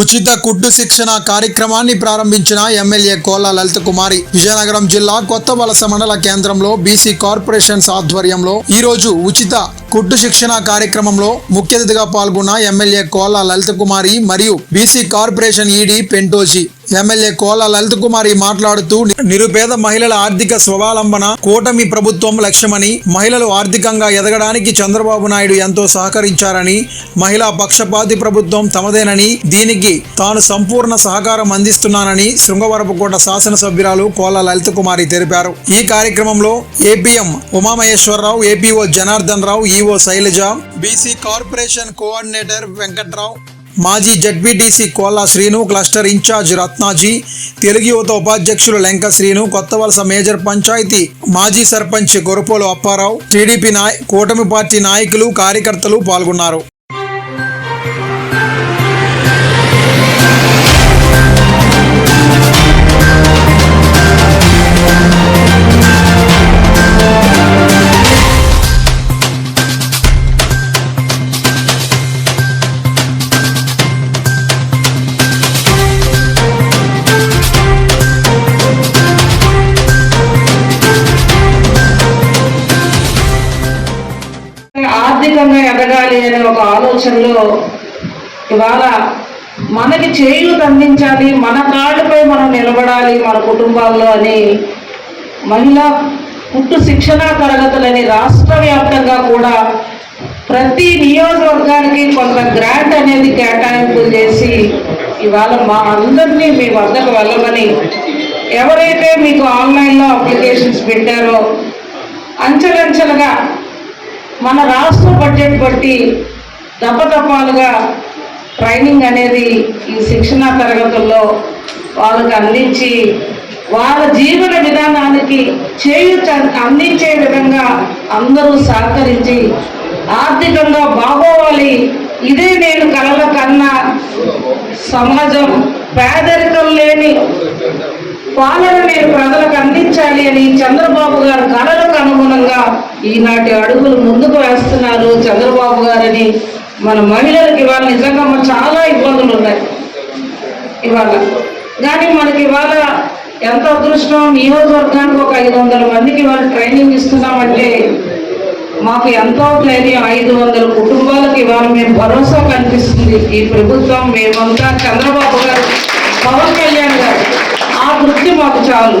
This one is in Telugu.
ఉచిత కుట్టు శిక్షణ కార్యక్రమాన్ని ప్రారంభించిన ఎమ్మెల్యే కోలా లలిత కుమారి. విజయనగరం జిల్లా కొత్త వలస మండల కేంద్రంలో బీసీ కార్పొరేషన్స్ ఆధ్వర్యంలో ఈ రోజు ఉచిత కుట్టు శిక్షణ కార్యక్రమంలో ముఖ్య అతిథిగా పాల్గొన్న ఎమ్మెల్యే కోలా లలిత కుమారి మరియు BC corporation ED Pentoji. MLA Kola Lalitha Kumari మాట్లాడుతూ నిరుపేద మహిళల ఆర్థిక స్వావలంబన కూటమి ప్రభుత్వం లక్ష్యమని మహిళలు ఆర్థికంగా ఎదగడానికి చంద్రబాబు నాయుడు ఎంతో సహకరించారని మహిళా పక్షపాతి ప్రభుత్వం తమదేనని దీనికి తాను సంపూర్ణ సహకారం అందిస్తున్నానని శృంగవరపుకోట శాసనసభ్యురాలు కోల లలిత కుమారి తెలిపారు. ఈ కార్యక్రమంలో APM Umamaheswararao APO Janardhan Rao EO Sailaja BC corporation coordinator Venkatrao మాజీ ZPTC Kolla Srinu cluster incharge Ratnaji Telugu Yuvatha ఉపాధ్యక్షులు లెంక శ్రీను కొత్త వలస మేజర్ పంచాయతీ మాజీ సర్పంచ్ గొరపోలు అప్పారావు టీడీపీ నాయ కూటమి పార్టీ నాయకులు కార్యకర్తలు పాల్గొన్నారు. ఆర్థికంగా ఎదగాలి అనే ఒక ఆలోచనలో ఇవాళ మనకి చేయులు అందించాలి మన కాళ్ళపై మనం నిలబడాలి మన కుటుంబాల్లో అని మహిళా పుట్టు శిక్షణా తరగతులని రాష్ట్ర వ్యాప్తంగా కూడా ప్రతి నియోజకవర్గానికి కొంత గ్రాంట్ అనేది కేటాయింపులు చేసి ఇవాళ మా అందరినీ మీ వద్దకు వెళ్ళమని ఎవరైతే మీకు ఆన్లైన్లో అప్లికేషన్స్ పెట్టారో అంచెలంచెలుగా మన రాష్ట్ర బడ్జెట్ బట్టి దప్పదప్పాలుగా ట్రైనింగ్ అనేది ఈ శిక్షణ తరగతుల్లో వాళ్ళకి అందించి వాళ్ళ జీవన విధానానికి చేయూత అందించే విధంగా అందరూ సహకరించి ఆర్థికంగా బాగోవాలి. ఇదే నేను కలల కన్నా సమాజం పేదరికం లేని పాలన నేను ప్రజలకు అందించాలి అని చంద్రబాబు గారు కళలు అనుగుణంగా ఈనాటి అడుగులు ముందుకు వేస్తున్నారు చంద్రబాబు గారని మన మహిళలకు ఇవాళ నిజంగా మన చాలా ఇబ్బందులు ఉన్నాయి. ఇవాళ. కానీ మనకి ఇవాళ ఎంత అదృష్టం? నియోజకవర్గానికి ఒక ఐదు వందల మందికి ఇవాళ ట్రైనింగ్ ఇస్తున్నామంటే మాకు ఎంతో ధైర్యం. ఐదు వందల కుటుంబాలకు ఇవాళ మేము భరోసా కనిపిస్తుంది ఈ ప్రభుత్వం మేమంతా చంద్రబాబు గారు పవన్ కళ్యాణ్ గారు. ఆ వృత్తి మాకు చాలు.